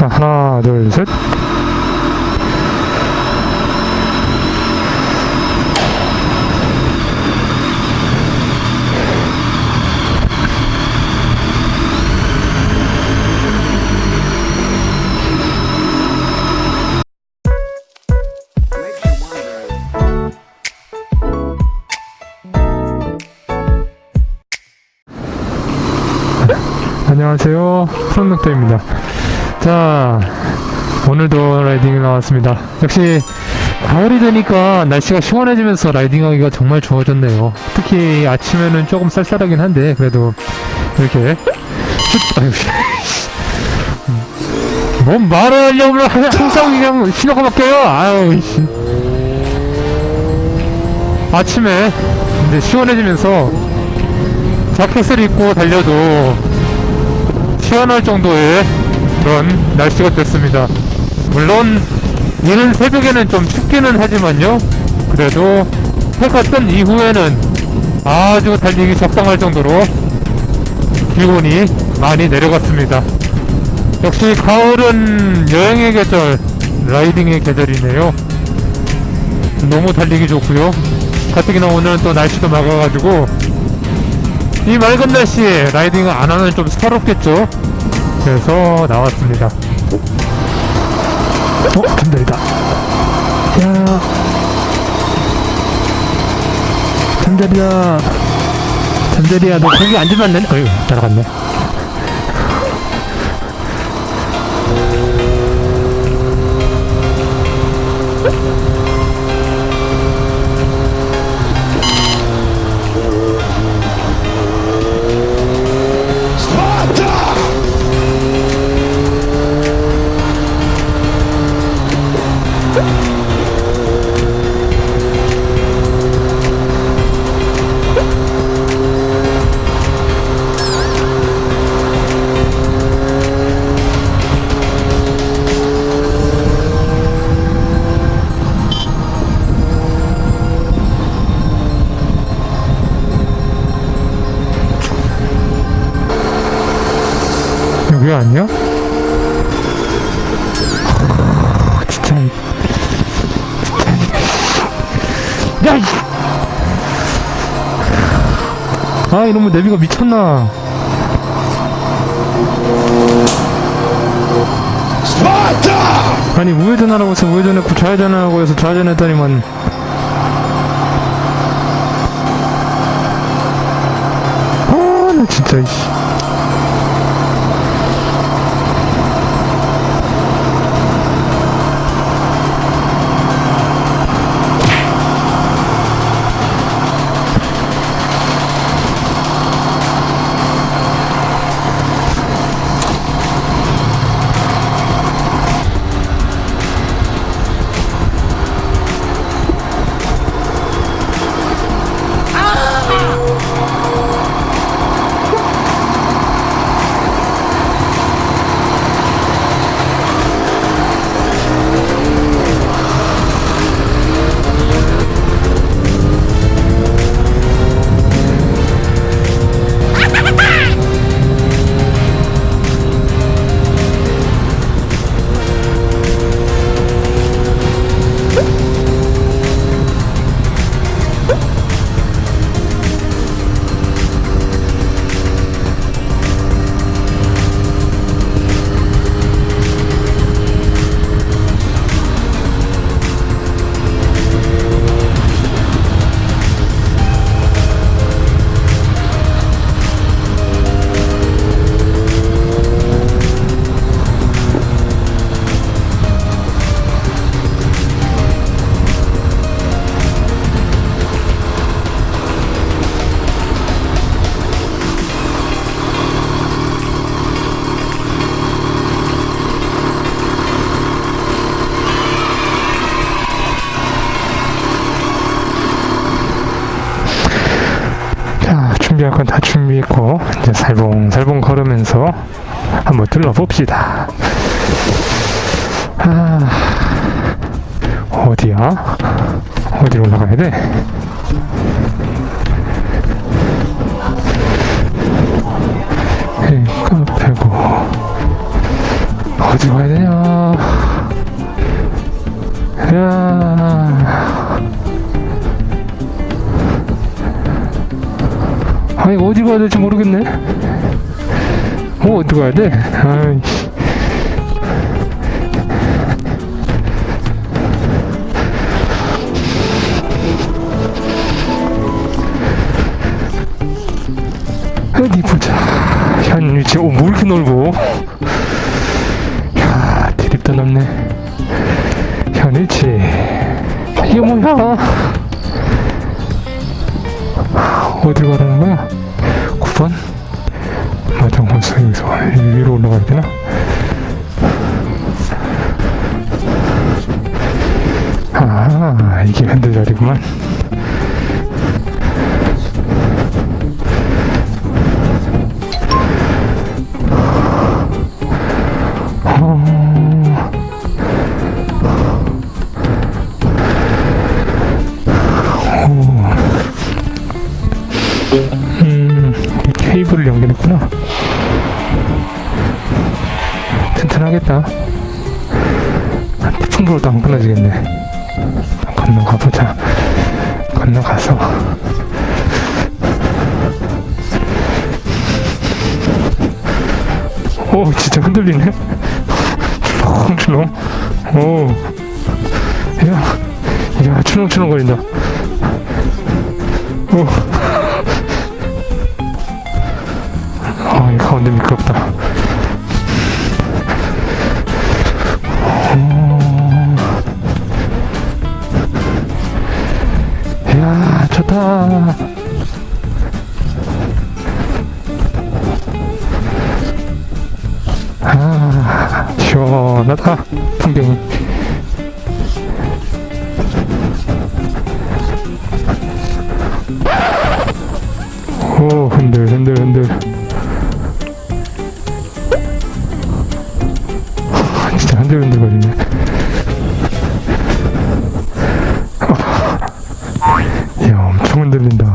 자, 하나, 둘, 셋. 안녕하세요. 프롬dok터입니다. 자, 오늘도 라이딩이 나왔습니다. 역시 가을이 되니까 날씨가 시원해지면서 라이딩하기가 정말 좋아졌네요. 특히 아침에는 조금 쌀쌀하긴 한데 그래도 이렇게 슛, 아유, 씨. 음. 뭔 말을 하려고 하면 항상 그냥 신호가 바뀌어요. 아유, 씨. 아침에 이제 시원해지면서 자켓을 입고 달려도 시원할 정도의 그런 날씨가 됐습니다. 물론 이른 새벽에는 좀 춥기는 하지만요. 그래도 해가 뜬 이후에는 아주 달리기 적당할 정도로 기온이 많이 내려갔습니다. 역시 가을은 여행의 계절, 라이딩의 계절이네요. 너무 달리기 좋고요. 가뜩이나 오늘은 또 날씨도 맑아가지고 이 맑은 날씨에 라이딩을 안 하면 좀 서럽겠죠? 그래서 나왔습니다. 어, 잠들이다. 야. 잠들이야. 잠들이야, 너 거기 앉으면 안 되네? 어휴, 날아갔네. 여기 아니야? 아, 진짜. 이- 진짜. 이- 야, 이- 아, 이놈의 내비가 미쳤나. 아니, 우회전하라고 해서 우회전했고, 좌회전하라고 해서 좌회전했더니만. 아, 나 진짜, 이씨. 준비할 건 다 준비했고 이제 살봉살봉 걸으면서 한번 둘러봅시다 아, 어디야? 어디로 올라가야 돼? 카페고 어디 가야 되냐 야 아니 어디 가야 될지 모르겠네 어 어디 가야 돼? 아이 튼튼하겠다. 태풍 불어도 안 끊어지겠네. 건너가 보자. 건너가서. 오, 진짜 흔들리네. 출렁출렁. 오. 야, 야, 출렁출렁 거린다. 오. 아, 이 가운데 미끄럽다. 하다. 풍경이. 오, 흔들, 흔들, 흔들. 아, 진짜 흔들, 흔들 거리네. 이야, 엄청 흔들린다.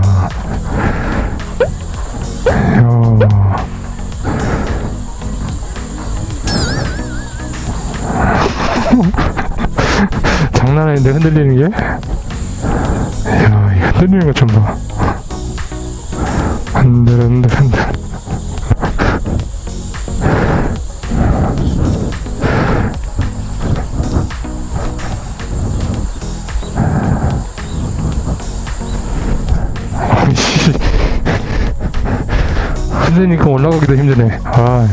흔들리는 게? 이야, 이 흔들리는 것 좀 봐. 흔들, 흔들, 흔들. 흔드니까 올라가기도 힘드네. 아.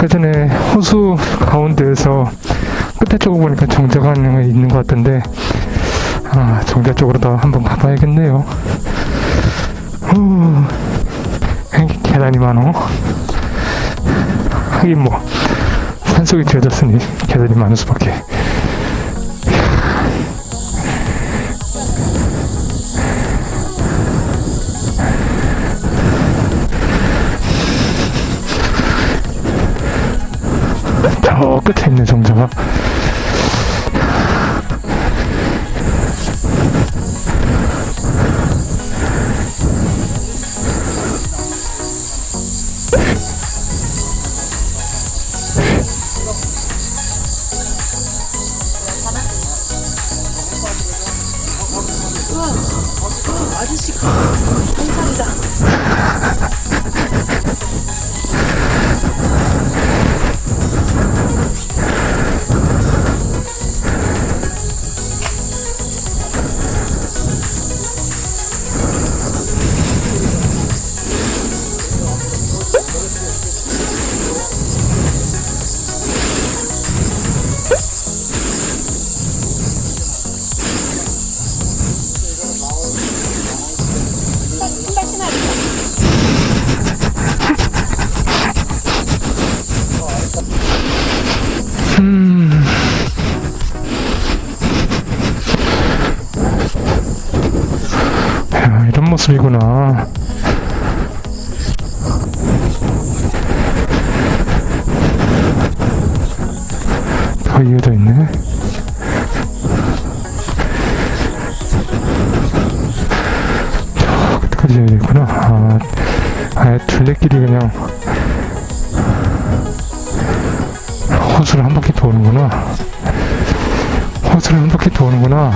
아까 전에 호수 가운데에서 끝에 쪽을 보니까 하나 있는 것 같던데 아 정자 쪽으로 더 한번 가봐야겠네요. 후, 계단이 많어. 하긴 뭐 산속에 들어졌으니 계단이 많을 수밖에 있는 정자가 아저씨 모습이구나. 더 이어져 있네. 저 끝까지 이어져 있구나. 아, 아예 둘레길이 그냥 호수를 한 바퀴 도는구나. 호수를 한 바퀴 도는구나.